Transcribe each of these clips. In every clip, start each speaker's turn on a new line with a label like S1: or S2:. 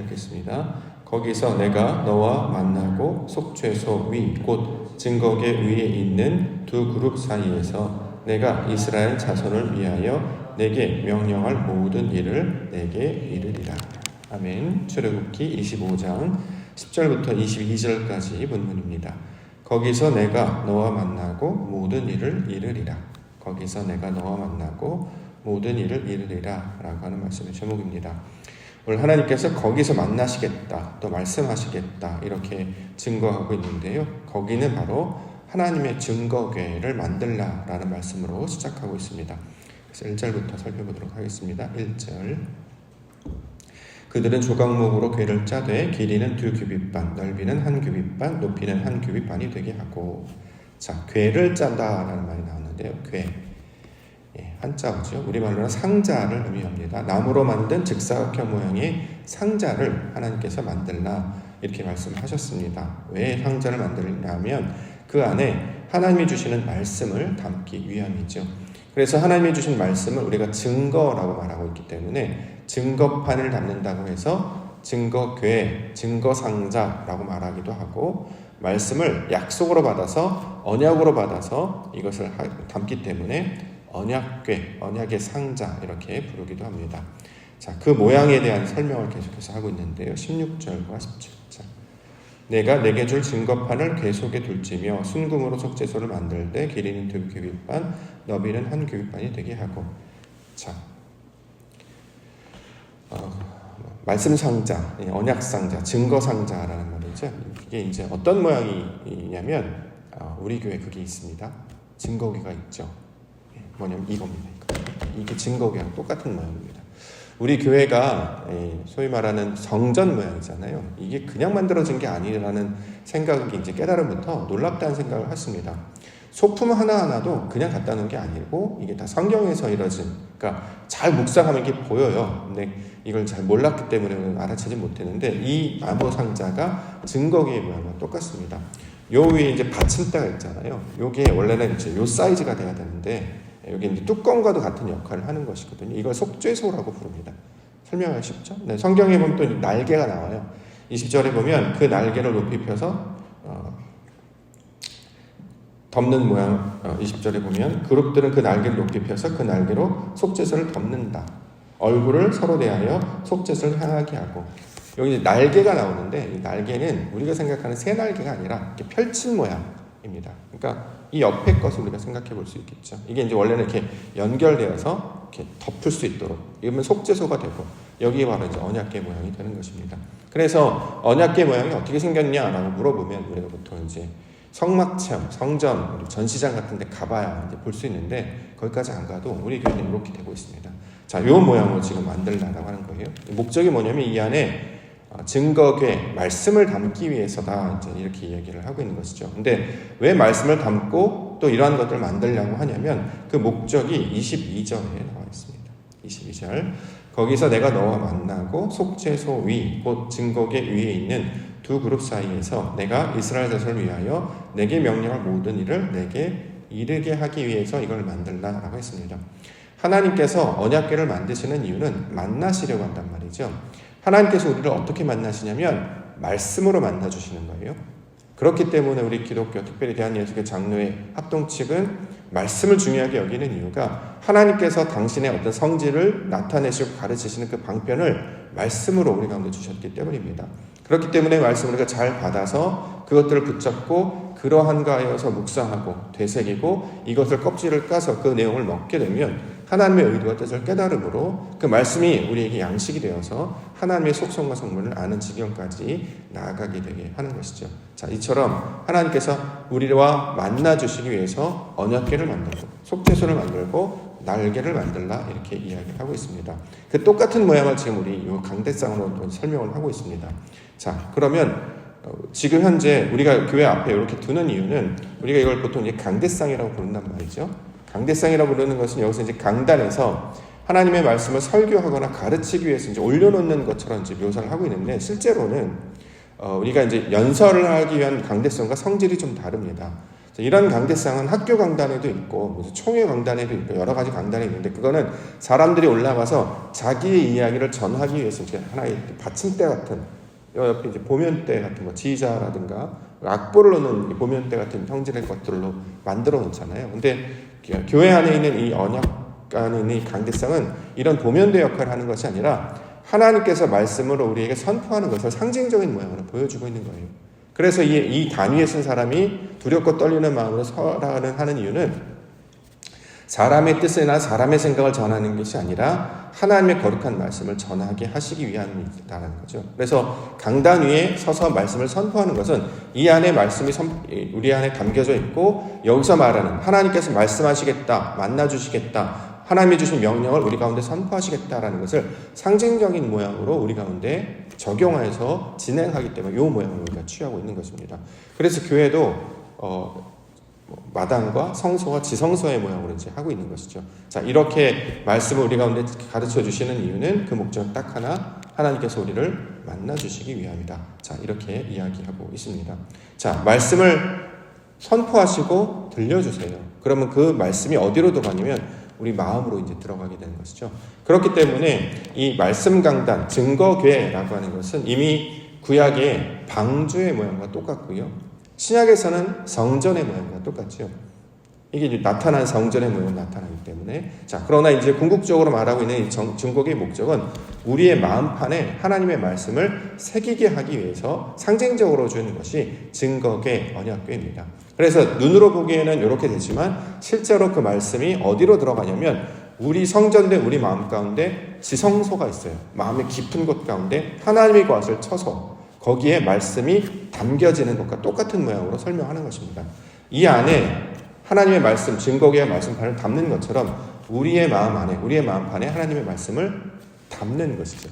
S1: 읽겠습니다. 거기서 내가 너와 만나고 속죄소 위 곧 증거계 위에 있는 두 그룹 사이에서 내가 이스라엘 자손을 위하여 내게 명령할 모든 일을 내게 이르리라. 아멘. 출애굽기 25장 10절부터 22절까지 본문입니다. 거기서 내가 너와 만나고 모든 일을 이르리라. 거기서 내가 너와 만나고 모든 일을 이르리라 라고 하는 말씀의 제목입니다. 오늘 하나님께서 거기서 만나시겠다, 또 말씀하시겠다, 이렇게 증거하고 있는데요. 거기는 바로 하나님의 증거궤를 만들라 라는 말씀으로 시작하고 있습니다. 그래서 1절부터 살펴보도록 하겠습니다. 1절. 그들은 조각목으로 궤를 짜되 길이는 두 규빗반, 넓이는 한 규빗반, 높이는 한 규빗반이 되게 하고 자, 궤를 짠다라는 말이 나오는데요. 궤. 예, 한자어죠. 우리말로는 상자를 의미합니다. 나무로 만든 직사각형 모양의 상자를 하나님께서 만들라 이렇게 말씀하셨습니다. 왜 상자를 만들냐면 그 안에 하나님이 주시는 말씀을 담기 위함이죠. 그래서 하나님이 주신 말씀을 우리가 증거라고 말하고 있기 때문에 증거판을 담는다고 해서 증거궤, 증거상자라고 말하기도 하고 말씀을 약속으로 받아서 언약으로 받아서 이것을 담기 때문에 언약궤, 언약의 상자 이렇게 부르기도 합니다. 자, 그 모양에 대한 설명을 계속해서 하고 있는데요. 16절과 17절. 내가 내게 줄 증거판을 궤 속에 둘지며 순금으로 속죄소를 만들되 길이는 두 규빗반, 너비는 한 규빗반이 되게 하고. 자, 어, 말씀 상자, 언약 상자, 증거 상자라는 말이죠. 이게 이제 어떤 모양이냐면 어, 우리 교회 그게 있습니다. 증거기가 있죠. 뭐냐면 이겁니다. 이게 증거기랑 똑같은 모양입니다. 우리 교회가 소위 말하는 성전 모양이잖아요. 이게 그냥 만들어진 게 아니라는 생각이 이제 깨달음부터 놀랍다는 생각을 했습니다. 소품 하나하나도 그냥 갖다 놓은 게 아니고 이게 다 성경에서 이뤄진 그러니까 잘 묵상하면 이게 보여요. 근데 이걸 잘 몰랐기 때문에 알아채지 못했는데 이 나무 상자가 증거기의 모양과 똑같습니다. 요 위에 이제 받침대가 있잖아요. 요게 원래는 이제 요 사이즈가 돼야 되는데 여기 이제 뚜껑과도 같은 역할을 하는 것이거든요. 이걸 속죄소라고 부릅니다. 설명하기 쉽죠? 네, 성경에 보면 또 날개가 나와요. 20절에 보면 그 날개를 높이 펴서 어, 덮는 모양 어, 20절에 보면 그룹들은 그 날개를 높이 펴서 그 날개로 속죄소를 덮는다. 얼굴을 서로 대하여 속죄소를 향하게 하고 여기 날개가 나오는데 이 날개는 우리가 생각하는 새 날개가 아니라 이렇게 펼친 모양입니다. 그러니까 이 옆에 것을 우리가 생각해 볼 수 있겠죠. 이게 이제 원래는 이렇게 연결되어서 이렇게 덮을 수 있도록 이러면 속죄소가 되고 여기에 바로 이제 언약계 모양이 되는 것입니다. 그래서 언약계 모양이 어떻게 생겼냐라고 물어보면 우리가 보통 이제 성막 체험, 성전, 전시장 같은 데 가봐야 이제 볼 수 있는데 거기까지 안 가도 우리 교회는 이렇게 되고 있습니다. 자, 요 모양으로 지금 만들라고 하는 거예요. 목적이 뭐냐면 이 안에 증거계 말씀을 담기 위해서다 이제 이렇게 이야기를 하고 있는 것이죠. 근데 왜 말씀을 담고 또 이러한 것들을 만들려고 하냐면 그 목적이 22절에 나와 있습니다. 22절 거기서 내가 너와 만나고 속죄소 위 곧 증거계 위에 있는 두 그룹 사이에서 내가 이스라엘 자손을 위하여 내게 명령할 모든 일을 내게 이르게 하기 위해서 이걸 만들라라고 했습니다. 하나님께서 언약궤를 만드시는 이유는 만나시려고 한단 말이죠. 하나님께서 우리를 어떻게 만나시냐면 말씀으로 만나 주시는 거예요. 그렇기 때문에 우리 기독교 특별히 대한예수교 장로의 합동 측은 말씀을 중요하게 여기는 이유가 하나님께서 당신의 어떤 성질을 나타내시고 가르치시는 그 방편을 말씀으로 우리 가운데 주셨기 때문입니다. 그렇기 때문에 말씀을 우리가 잘 받아서 그것들을 붙잡고 그러한가 하여서 묵상하고 되새기고 이것을 껍질을 까서 그 내용을 먹게 되면 하나님의 의도와 뜻을 깨달음으로 그 말씀이 우리에게 양식이 되어서 하나님의 속성과 성분을 아는 지경까지 나아가게 되게 하는 것이죠. 자, 이처럼 하나님께서 우리와 만나 주시기 위해서 언약궤를 만들고 속죄소를 만들고 날개를 만들라 이렇게 이야기를 하고 있습니다. 그 똑같은 모양을 지금 우리 이 강대상으로 설명을 하고 있습니다. 자, 그러면 지금 현재 우리가 교회 앞에 이렇게 두는 이유는 우리가 이걸 보통 이제 강대상이라고 부른단 말이죠. 강대상이라고 부르는 것은 여기서 이제 강단에서 하나님의 말씀을 설교하거나 가르치기 위해서 이제 올려놓는 것처럼 이제 묘사를 하고 있는데 실제로는 어, 우리가 이제 연설을 하기 위한 강대성과 성질이 좀 다릅니다. 이런 강대상은 학교 강단에도 있고 총회 강단에도 있고 여러 가지 강단이 있는데 그거는 사람들이 올라가서 자기의 이야기를 전하기 위해서 이제 하나의 받침대 같은 요 옆에 이제 보면대 같은 거 지휘자라든가 악보를 넣는 이 보면대 같은 형질의 것들로 만들어 놓잖아요. 근데 교회 안에 있는 이 언약 이 강대상은 이런 보면대 역할을 하는 것이 아니라 하나님께서 말씀으로 우리에게 선포하는 것을 상징적인 모양으로 보여주고 있는 거예요. 그래서 이, 이 단위에 쓴 사람이 두렵고 떨리는 마음으로 서라는 하는 이유는 사람의 뜻이나 사람의 생각을 전하는 것이 아니라 하나님의 거룩한 말씀을 전하게 하시기 위함이다라는 거죠. 그래서 강단 위에 서서 말씀을 선포하는 것은 이 안에 말씀이 선, 우리 안에 담겨져 있고 여기서 말하는 하나님께서 말씀하시겠다, 만나 주시겠다, 하나님이 주신 명령을 우리 가운데 선포하시겠다라는 것을 상징적인 모양으로 우리 가운데 적용해서 진행하기 때문에 이 모양을 우리가 취하고 있는 것입니다. 그래서 교회도 어, 뭐 마당과 성소와 지성소의 모양으로 이제 하고 있는 것이죠. 자, 이렇게 말씀을 우리 가운데 가르쳐 주시는 이유는 그 목적 딱 하나, 하나님께서 우리를 만나 주시기 위함이다. 자, 이렇게 이야기하고 있습니다. 자, 말씀을 선포하시고 들려주세요. 그러면 그 말씀이 어디로 들어가냐면 우리 마음으로 이제 들어가게 되는 것이죠. 그렇기 때문에 이 말씀 강단, 증거궤라고 하는 것은 이미 구약의 방주의 모양과 똑같고요. 신약에서는 성전의 모양과 똑같죠. 이게 나타난 성전의 모양을 나타나기 때문에 자 그러나 이제 궁극적으로 말하고 있는 이 증거의 목적은 우리의 마음판에 하나님의 말씀을 새기게 하기 위해서 상징적으로 주는 것이 증거계 언약궤입니다. 그래서 눈으로 보기에는 이렇게 되지만 실제로 그 말씀이 어디로 들어가냐면 우리 성전된 우리 마음 가운데 지성소가 있어요. 마음의 깊은 곳 가운데 하나님의 것을 쳐서 거기에 말씀이 담겨지는 것과 똑같은 모양으로 설명하는 것입니다. 이 안에 하나님의 말씀, 증거계의 말씀판을 담는 것처럼 우리의 마음 안에, 우리의 마음판에 하나님의 말씀을 담는 것이죠.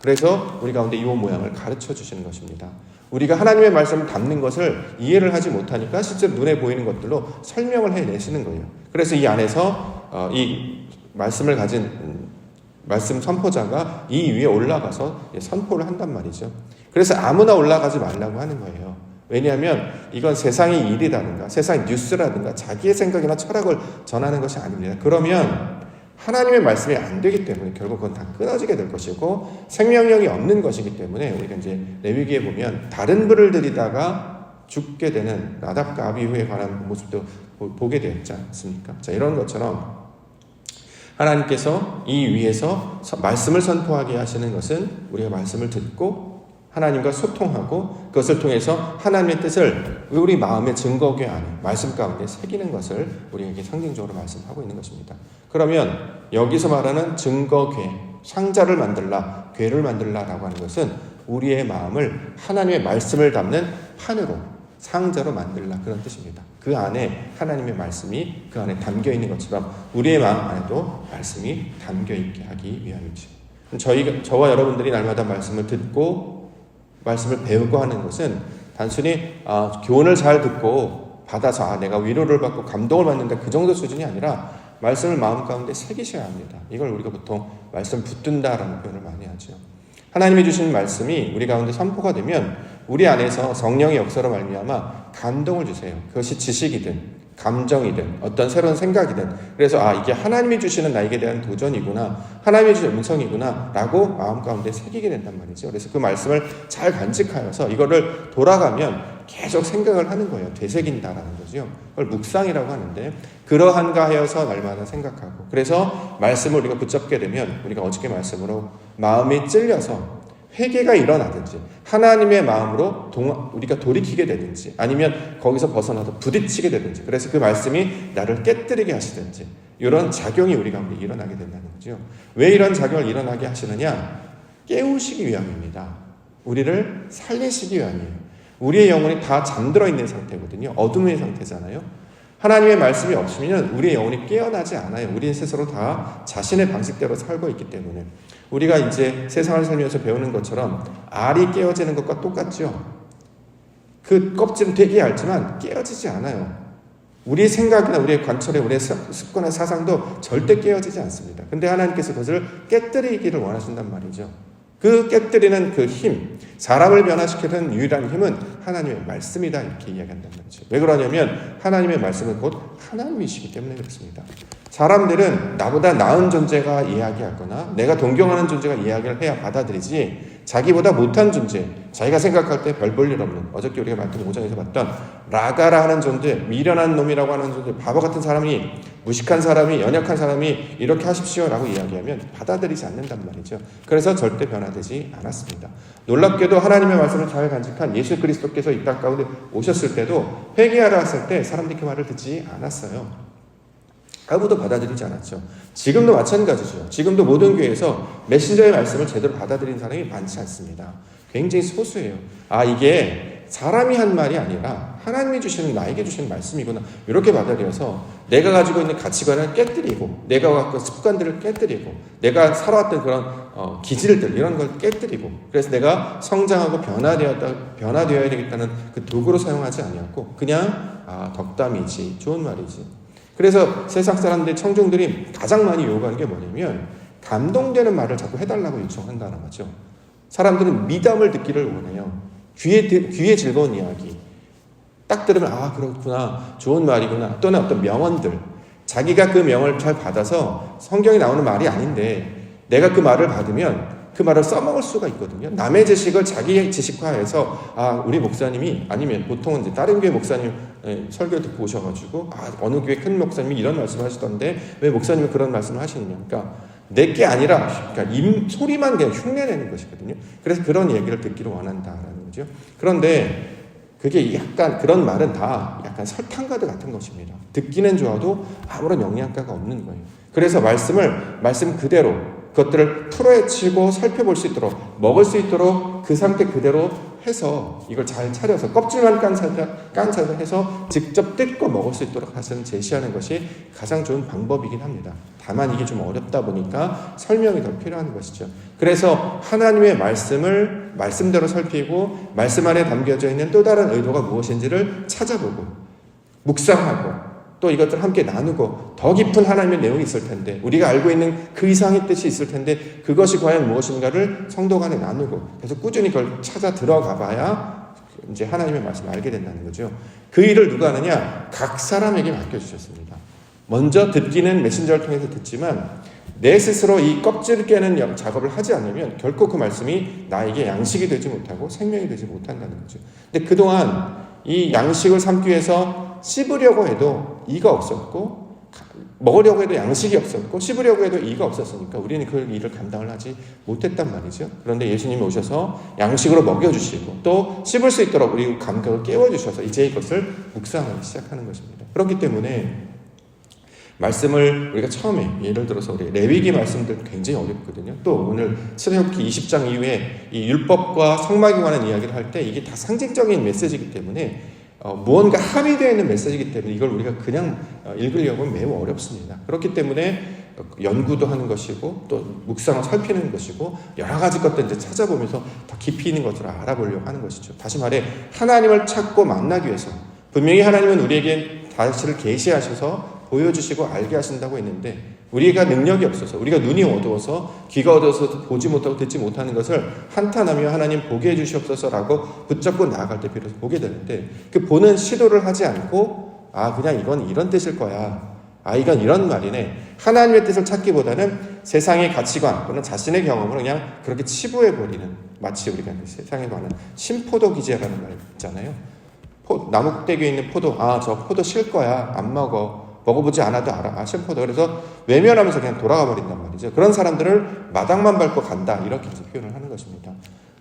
S1: 그래서 우리 가운데 이 모양을 가르쳐 주시는 것입니다. 우리가 하나님의 말씀을 담는 것을 이해를 하지 못하니까 실제로 눈에 보이는 것들로 설명을 해내시는 거예요. 그래서 이 안에서 어, 이 말씀을 가진 음, 말씀 선포자가 이 위에 올라가서 선포를 한단 말이죠. 그래서 아무나 올라가지 말라고 하는 거예요. 왜냐하면 이건 세상의 일이라든가 세상 뉴스라든가 자기의 생각이나 철학을 전하는 것이 아닙니다. 그러면 하나님의 말씀이 안 되기 때문에 결국 그건 다 끊어지게 될 것이고 생명력이 없는 것이기 때문에 우리가 이제 레위기에 보면 다른 불을 들이다가 죽게 되는 나답과 아비후에 관한 모습도 보게 되었지 않습니까? 자, 이런 것처럼 하나님께서 이 위에서 말씀을 선포하게 하시는 것은 우리가 말씀을 듣고 하나님과 소통하고 그것을 통해서 하나님의 뜻을 우리 마음의 증거궤 안에 말씀 가운데 새기는 것을 우리에게 상징적으로 말씀하고 있는 것입니다. 그러면 여기서 말하는 증거궤, 상자를 만들라, 궤를 만들라라고 하는 것은 우리의 마음을 하나님의 말씀을 담는 판으로 상자로 만들라 그런 뜻입니다. 그 안에 하나님의 말씀이 그 안에 담겨 있는 것처럼 우리의 마음 안에도 말씀이 담겨 있게 하기 위함이죠. 저희 저와 여러분들이 날마다 말씀을 듣고 말씀을 배우고 하는 것은 단순히 아, 교훈을 잘 듣고 받아서 아, 내가 위로를 받고 감동을 받는다 그 정도 수준이 아니라 말씀을 마음 가운데 새기셔야 합니다. 이걸 우리가 보통 말씀 붙든다라는 표현을 많이 하죠. 하나님이 주신 말씀이 우리 가운데 선포가 되면 우리 안에서 성령의 역사로 말미암아 감동을 주세요. 그것이 지식이든 감정이든 어떤 새로운 생각이든 그래서 아 이게 하나님이 주시는 나에게 대한 도전이구나 하나님이 주신 음성이구나 라고 마음 가운데 새기게 된단 말이죠. 그래서 그 말씀을 잘 간직하여서 이거를 돌아가면 계속 생각을 하는 거예요. 되새긴다라는 거죠. 그걸 묵상이라고 하는데 그러한가 하여서 날마다 생각하고 그래서 말씀을 우리가 붙잡게 되면 우리가 어저께 말씀으로 마음이 찔려서 회개가 일어나든지 하나님의 마음으로 동, 우리가 돌이키게 되든지 아니면 거기서 벗어나서 부딪히게 되든지 그래서 그 말씀이 나를 깨뜨리게 하시든지 이런 작용이 우리 가운데 일어나게 된다는 거죠. 왜 이런 작용을 일어나게 하시느냐? 깨우시기 위함입니다. 우리를 살리시기 위함이에요. 우리의 영혼이 다 잠들어 있는 상태거든요. 어둠의 상태잖아요. 하나님의 말씀이 없으면 우리의 영혼이 깨어나지 않아요. 우리 스스로 다 자신의 방식대로 살고 있기 때문에. 우리가 이제 세상을 살면서 배우는 것처럼 알이 깨어지는 것과 똑같죠. 그 껍질은 되게 얇지만 깨어지지 않아요. 우리의 생각이나 우리의 관철에 우리의 습관의 사상도 절대 깨어지지 않습니다. 근데 하나님께서 그것을 깨뜨리기를 원하신단 말이죠. 그 깨뜨리는 그 힘, 사람을 변화시키는 유일한 힘은 하나님의 말씀이다 이렇게 이야기한단 말이죠. 왜 그러냐면 하나님의 말씀은 곧 하나님이시기 때문에 그렇습니다. 사람들은 나보다 나은 존재가 이야기하거나 내가 동경하는 존재가 이야기를 해야 받아들이지 자기보다 못한 존재, 자기가 생각할 때 별 볼 일 없는 어저께 우리가 말씀 5장에서 봤던 라가라 하는 존재, 미련한 놈이라고 하는 존재, 바보 같은 사람이 무식한 사람이 연약한 사람이 이렇게 하십시오라고 이야기하면 받아들이지 않는단 말이죠. 그래서 절대 변화되지 않았습니다. 놀랍게도 하나님의 말씀을 잘 간직한 예수 그리스도께서 이 땅 가운데 오셨을 때도 회개하러 왔을 때 사람들이 그 말을 듣지 않았어요. 아무도 받아들이지 않았죠. 지금도 마찬가지죠. 지금도 모든 교회에서 메신저의 말씀을 제대로 받아들인 사람이 많지 않습니다. 굉장히 소수예요. 아, 이게 사람이 한 말이 아니라 하나님이 주시는 나에게 주시는 말씀이구나. 이렇게 받아들여서 내가 가지고 있는 가치관을 깨뜨리고 내가 갖고 있는 습관들을 깨뜨리고 내가 살아왔던 그런 어, 기질들 이런 걸 깨뜨리고 그래서 내가 성장하고 변화되었다 변화되어야 되겠다는 그 도구로 사용하지 아니었고 그냥 아, 덕담이지 좋은 말이지 그래서 세상 사람들, 청중들이 가장 많이 요구하는 게 뭐냐면 감동되는 말을 자꾸 해달라고 요청한다는 거죠. 사람들은 미담을 듣기를 원해요. 귀에, 귀에 즐거운 이야기. 딱 들으면, 아, 그렇구나. 좋은 말이구나. 또는 어떤 명언들. 자기가 그 명을 잘 받아서 성경에 나오는 말이 아닌데 내가 그 말을 받으면 그 말을 써먹을 수가 있거든요. 남의 지식을 자기의 지식화해서 아 우리 목사님이 아니면 보통은 이제 다른 교회 목사님 예, 설교 듣고 오셔가지고 아 어느 교회 큰 목사님이 이런 말씀을 하시던데 왜 목사님이 그런 말씀을 하시느냐. 그러니까 내게 아니라 그러니까 임, 소리만 그냥 흉내내는 것이거든요. 그래서 그런 얘기를 듣기를 원한다라는 거죠. 그런데 그게 약간 그런 말은 다 약간 설탕가드 같은 것입니다. 듣기는 좋아도 아무런 영양가가 없는 거예요. 그래서 말씀을 말씀 그대로 그것들을 풀어헤치고 살펴볼 수 있도록 먹을 수 있도록 그 상태 그대로 해서 이걸 잘 차려서 껍질만 깐차서 해서 직접 뜯고 먹을 수 있도록 하시는 제시하는 것이 가장 좋은 방법이긴 합니다. 다만 이게 좀 어렵다 보니까 설명이 더 필요한 것이죠. 그래서 하나님의 말씀을 말씀대로 살피고 말씀 안에 담겨져 있는 또 다른 의도가 무엇인지를 찾아보고 묵상하고 또 이것들 함께 나누고 더 깊은 하나님의 내용이 있을 텐데 우리가 알고 있는 그 이상의 뜻이 있을 텐데 그것이 과연 무엇인가를 성도 간에 나누고 그래서 꾸준히 그걸 찾아 들어가 봐야 이제 하나님의 말씀을 알게 된다는 거죠. 그 일을 누가 하느냐? 각 사람에게 맡겨주셨습니다. 먼저 듣기는 메신저를 통해서 듣지만 내 스스로 이 껍질을 깨는 작업을 하지 않으면 결코 그 말씀이 나에게 양식이 되지 못하고 생명이 되지 못한다는 거죠. 근데 그동안 이 양식을 삼기 위해서 씹으려고 해도 이가 없었고 먹으려고 해도 양식이 없었고 씹으려고 해도 이가 없었으니까 우리는 그 일을 감당을 하지 못했단 말이죠. 그런데 예수님이 오셔서 양식으로 먹여주시고 또 씹을 수 있도록 우리 감각을 깨워주셔서 이제 이것을 묵상하기 시작하는 것입니다. 그렇기 때문에 말씀을 우리가 처음에 예를 들어서 우리 레위기 말씀들 굉장히 어렵거든요. 또 오늘 출애굽기 20장 이후에 이 율법과 성막에 관한 이야기를 할 때 이게 다 상징적인 메시지이기 때문에 어, 무언가 함의되어 있는 메시지이기 때문에 이걸 우리가 그냥 어, 읽으려고 매우 어렵습니다. 그렇기 때문에 연구도 하는 것이고 또 묵상을 살피는 것이고 여러 가지 것들 이제 찾아보면서 더 깊이 있는 것들을 알아보려고 하는 것이죠. 다시 말해 하나님을 찾고 만나기 위해서 분명히 하나님은 우리에게 다시를 계시하셔서 보여주시고 알게 하신다고 했는데 우리가 능력이 없어서 우리가 눈이 어두워서 귀가 어두워서 보지 못하고 듣지 못하는 것을 한탄하며 하나님 보게 해주시옵소서라고 붙잡고 나아갈 때 비로소 보게 되는데 그 보는 시도를 하지 않고 아 그냥 이건 이런 뜻일 거야. 아 이건 이런 말이네. 하나님의 뜻을 찾기보다는 세상의 가치관 또는 자신의 경험으로 그냥 그렇게 치부해 버리는 마치 우리가 그 세상에 많은 심포도 기제라는 말 있잖아요. 포, 나무 꼭대기에 있는 포도 아 저 포도 실 거야. 안 먹어 먹어보지 않아도 알아. 아, 셰퍼드. 그래서 외면하면서 그냥 돌아가 버린단 말이죠. 그런 사람들을 마당만 밟고 간다. 이렇게 표현을 하는 것입니다.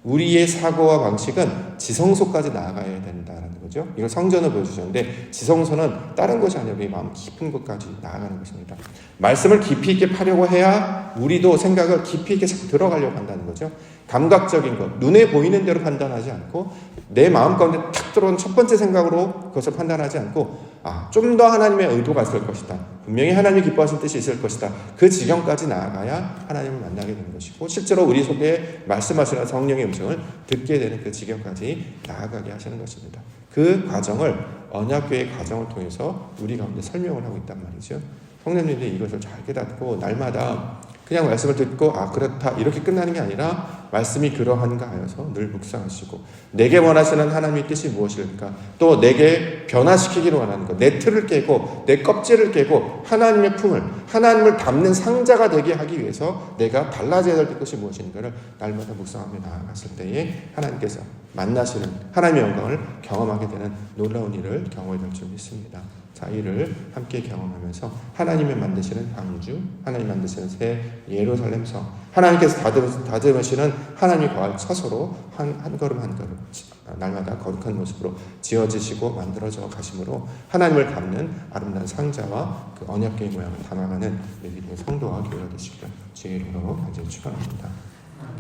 S1: 우리의 사고와 방식은 지성소까지 나아가야 된다는 거죠. 이걸 성전을 보여주셨는데 지성소는 다른 것이 아니라 우리 마음 깊은 곳까지 나아가는 것입니다. 말씀을 깊이 있게 파려고 해야 우리도 생각을 깊이 있게 들어가려고 한다는 거죠. 감각적인 것, 눈에 보이는 대로 판단하지 않고 내 마음 가운데 탁 들어온 첫 번째 생각으로 그것을 판단하지 않고 아, 좀 더 하나님의 의도가 있을 것이다. 분명히 하나님이 기뻐하신 뜻이 있을 것이다. 그 지경까지 나아가야 하나님을 만나게 되는 것이고 실제로 우리 속에 말씀하시는 성령의 음성을 듣게 되는 그 지경까지 나아가게 하시는 것입니다. 그 과정을 언약교의 과정을 통해서 우리 가운데 설명을 하고 있단 말이죠. 성령님들이 이것을 잘 깨닫고 날마다 그냥 말씀을 듣고 아 그렇다 이렇게 끝나는 게 아니라 말씀이 그러한가 하여서 늘 묵상하시고 내게 원하시는 하나님의 뜻이 무엇일까? 또 내게 변화시키기를 원하는 것, 내 틀을 깨고 내 껍질을 깨고 하나님의 품을 하나님을 담는 상자가 되게 하기 위해서 내가 달라져야 될 것이 무엇인가를 날마다 묵상하며 나아갔을 때에 하나님께서 만나시는 하나님의 영광을 경험하게 되는 놀라운 일을 경험해 될줄 믿습니다. 자, 이를 함께 경험하면서 하나님의 만드시는 방주, 하나님 만드시는 새 예루살렘 성, 하나님께서 다듬, 다듬으시는 하나님의 거할 서서로 한, 한 걸음 한 걸음 날마다 거룩한 모습으로 지어지시고 만들어져 가심으로 하나님을 담는 아름다운 상자와 그 언약궤의 모양을 담아가는 우리 성도와 교회가 되시기를 주의 이름으로 간절히 축원합니다.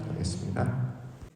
S1: 하겠습니다.